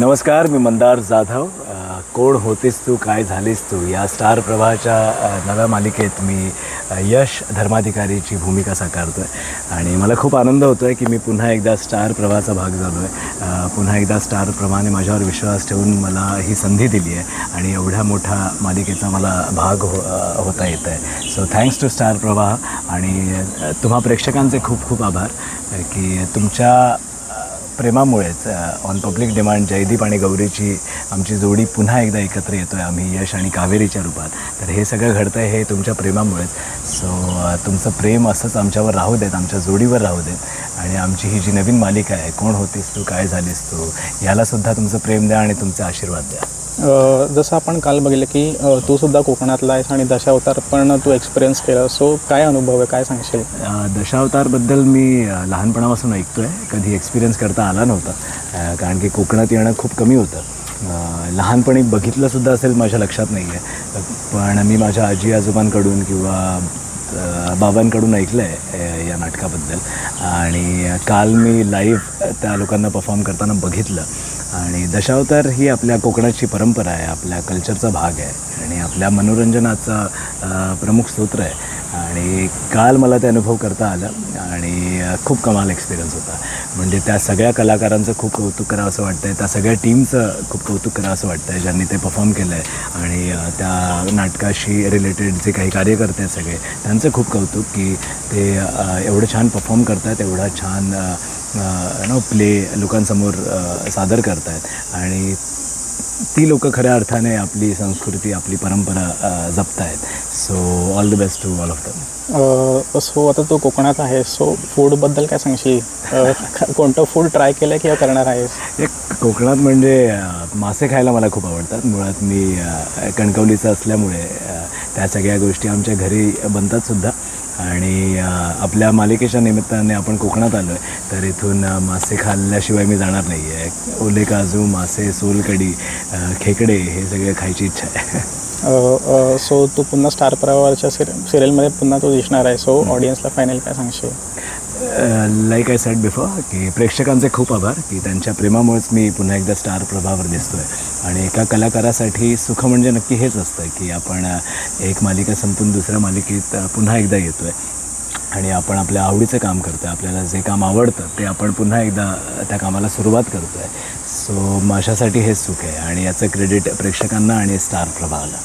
नमस्कार मी मंदार जाधव. कोण होतेस तू काय झालीस तू? या स्टार प्रवाहाच्या नव्या मालिकेत मी यश धर्माधिकारीची भूमिका साकारतो आहे आणि मला खूप आनंद होतो आहे की मी पुन्हा एकदा स्टार प्रवाहाचा भाग झालो आहे पुन्हा एकदा स्टार प्रवाहाने माझ्यावर विश्वास ठेवून मला ही संधी दिली आहे आणि एवढ्या मोठ्या मालिकेचा मला भाग हो होता येत आहे. सो थँक्स टू स्टार प्रवाह. आणि तुम्हा प्रेक्षकांचे खूप खूप आभार की तुमच्या प्रेमामुळेच ऑन पब्लिक डिमांड जयदीप आणि गौरीची आमची जोडी पुन्हा एकदा एकत्र येतो आहे आम्ही यश आणि कावेरीच्या रूपात. तर हे सगळं घडतं आहे हे तुमच्या प्रेमामुळेच. सो तुमचं प्रेम असंच आमच्यावर राहू देत आमच्या जोडीवर राहू देत. आणि आमची ही जी नवीन मालिका आहे कोण होतीस तू काय झालीस तू यालासुद्धा तुमचं प्रेम द्या आणि तुमचे आशीर्वाद द्या. जसं आपण काल बघितलं की तू सुद्धा कोकणातला आहेस आणि दशावतार पण तू एक्सपिरियन्स केला. सो काय अनुभव आहे? काय सांगशील? दशावतारबद्दल मी लहानपणापासून ऐकतो आहे कधी एक्सपिरियन्स करता आला नव्हता. कारण की कोकणात येणं खूप कमी होतं. लहानपणी बघितलंसुद्धा असेल माझ्या लक्षात नाही आहे पण मी माझ्या आजी आजोबांकडून किंवा बाबांकडून ऐकलं आहे या नाटकाबद्दल. आणि काल मी लाईव्ह त्या लोकांना परफॉर्म करताना बघितलं. आणि दशावतार ही आपल्या कोकणाची परंपरा आहे आपल्या कल्चरचा भाग आहे आणि आपल्या मनोरंजनाचा प्रमुख स्तोत्र आहे. आणि काल मला ते अनुभव करता आलं आणि खूप कमाल एक्सपिरियन्स होता. म्हणजे त्या सगळ्या कलाकारांचं खूप कौतुक करावं असं वाटतं आहे त्या सगळ्या टीमचं खूप कौतुक करावं असं वाटतं आहे ज्यांनी ते परफॉर्म केलं आहे आणि त्या नाटकाशी रिलेटेड जे काही कार्यकर्ते आहेत सगळे त्यांचं खूप कौतुक की ते एवढं छान परफॉर्म आहेत एवढा छान नो प्ले लोकांसमोर सादर करत आहेत आणि ती लोक खऱ्या अर्थाने आपली संस्कृती आपली परंपरा जपतायत. So all the best to all of them so आता तू कोकणात आहेस सो फूडबद्दल काय सांगशील? कोणतं फूड ट्राय केलं किंवा करणार आहेस? एक कोकणात म्हणजे मासे खायला मला खूप आवडतात. मुळात मी कणकवलीचं असल्यामुळे त्या सगळ्या गोष्टी आमच्या घरी बनतात सुद्धा. आणि आपल्या मालिकेच्या निमित्ताने आपण कोकणात आलो आहे तर इथून मासे खाल्ल्याशिवाय मी जाणार नाही आहे ओले काजू मासे सोलकडी खेकडे हे सगळे खायची इच्छा आहे. सो तू पुन्हा स्टार प्रवाहाच्या सिरि सिरियलमध्ये पुन्हा तू दिसणार आहे. सो ऑडियन्सला फायनल काय सांगशील? लाईक आय सेट बिफोर की प्रेक्षकांचे खूप आभार की त्यांच्या प्रेमामुळेच मी पुन्हा एकदा स्टार प्रभावर दिसतो आहे आणि एका कलाकारासाठी सुख म्हणजे नक्की हेच असतं की आपण एक मालिका संपून दुसऱ्या मालिकेत पुन्हा एकदा येतो आहे आणि आपण आपल्या आवडीचं काम करतो आहे आपल्याला जे काम आवडतं ते आपण पुन्हा एकदा त्या कामाला सुरुवात करतो आहे सो माझ्यासाठी हेच सुख आहे आणि याचं क्रेडिट प्रेक्षकांना आणि स्टार प्रभावाला.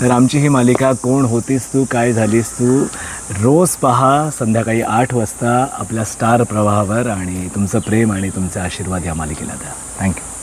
तर आमची ही मालिका कोण होतीस तू काय झालीस तू रोज पहा संध्याकाळी आठ वाजता आपल्या स्टार प्रवाहावर आणि तुमचं प्रेम आणि तुमचे आशीर्वाद या मालिकेला द्या. थँक्यू